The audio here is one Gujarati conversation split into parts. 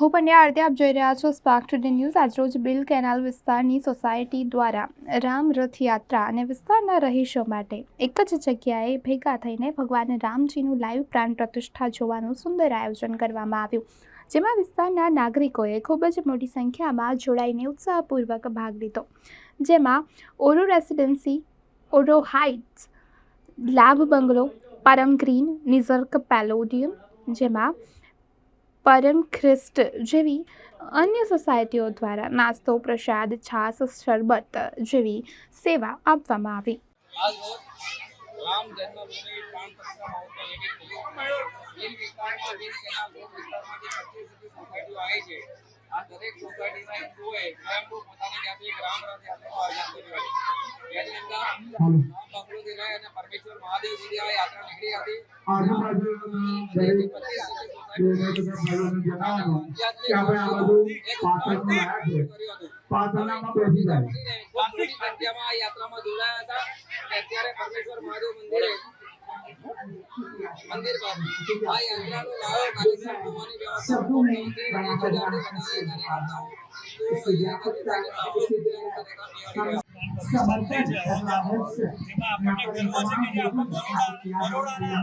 હું પંડ્યા આરતી આપ જોઈ રહ્યા છો સ્પાર્ક ટુડે ન્યૂઝ આજરોજ બિલ કેનાલ વિસ્તારની સોસાયટી દ્વારા રામ રથયાત્રા અને વિસ્તારના રહીશો માટે એક જ જગ્યાએ ભેગા થઈને ભગવાન રામજીનું લાઈવ પ્રાણ પ્રતિષ્ઠા જોવાનું સુંદર આયોજન કરવામાં આવ્યું. જેમાં વિસ્તારના નાગરિકોએ ખૂબ જ મોટી સંખ્યામાં જોડાઈને ઉત્સાહપૂર્વક ભાગ લીધો. જેમાં ઓરો રેસિડેન્સી, ઓરો હાઇટ્સ, લાભ બંગલો, પરમ ગ્રીન નિઝર્ક પેલોડિયમ, જેમાં પરમ ખ્રિસ્ટ જેવી અન્ય સોસાયટીઓ દ્વારા નાસ્તો, પ્રસાદ છાસ શરબત જેવી સેવા આપવામાં આવી. આવી પરમેશ્વર મહાદેવજીની આ યાત્રા નીકળી હતી છે યાત્રામાં જોડાયા હતા અત્યારે પરમેશ્વર મહાદેવ મંદિરે. સમર્થન કરવા હશે જેમાં આપણને ગર્વ છે કે આપણે બરોડા બરોડાના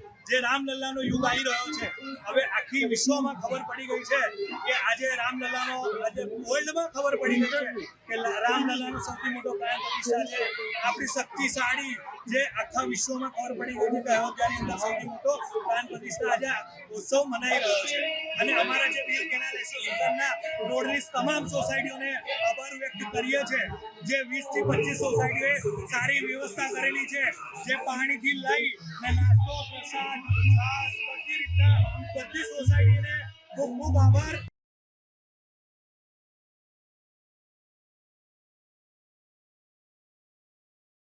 જે રામલલ્લાનો યુગ આવી રહ્યો છે, હવે આખી વિશ્વમાં ખબર પડી ગઈ છે કે આજે રામલલ્લાનો, આજે વર્લ્ડમાં ખબર પડી ગઈ છે કે રામલલ્લાનો સૌથી મોટો પ્રાણ પ્રતિષ્ઠા છે, આપણી શક્તિશાળી જે આખા વિશ્વમાં ખબર પડી ગઈ છે કે અયોધ્યાની અંદર સૌથી મોટો પ્રાણ પ્રતિષ્ઠા આજે ઉત્સવ મનાઈ રહ્યો છે. અને અમારા જે બીર કેનાલ એસોસિએશનના રોડની તમામ સોસાયટીઓને આભાર વ્યક્ત કરીએ છીએ. જે વીસથી પચીસ સોસાયટીઓએ સારી વ્યવસ્થા કરેલી છે. જે પાણીથી લઈ ને નાસ્તો, પ્રસાદ છાસ બધી રીતના બધી સોસાયટીને ખૂબ ખૂબ આભાર.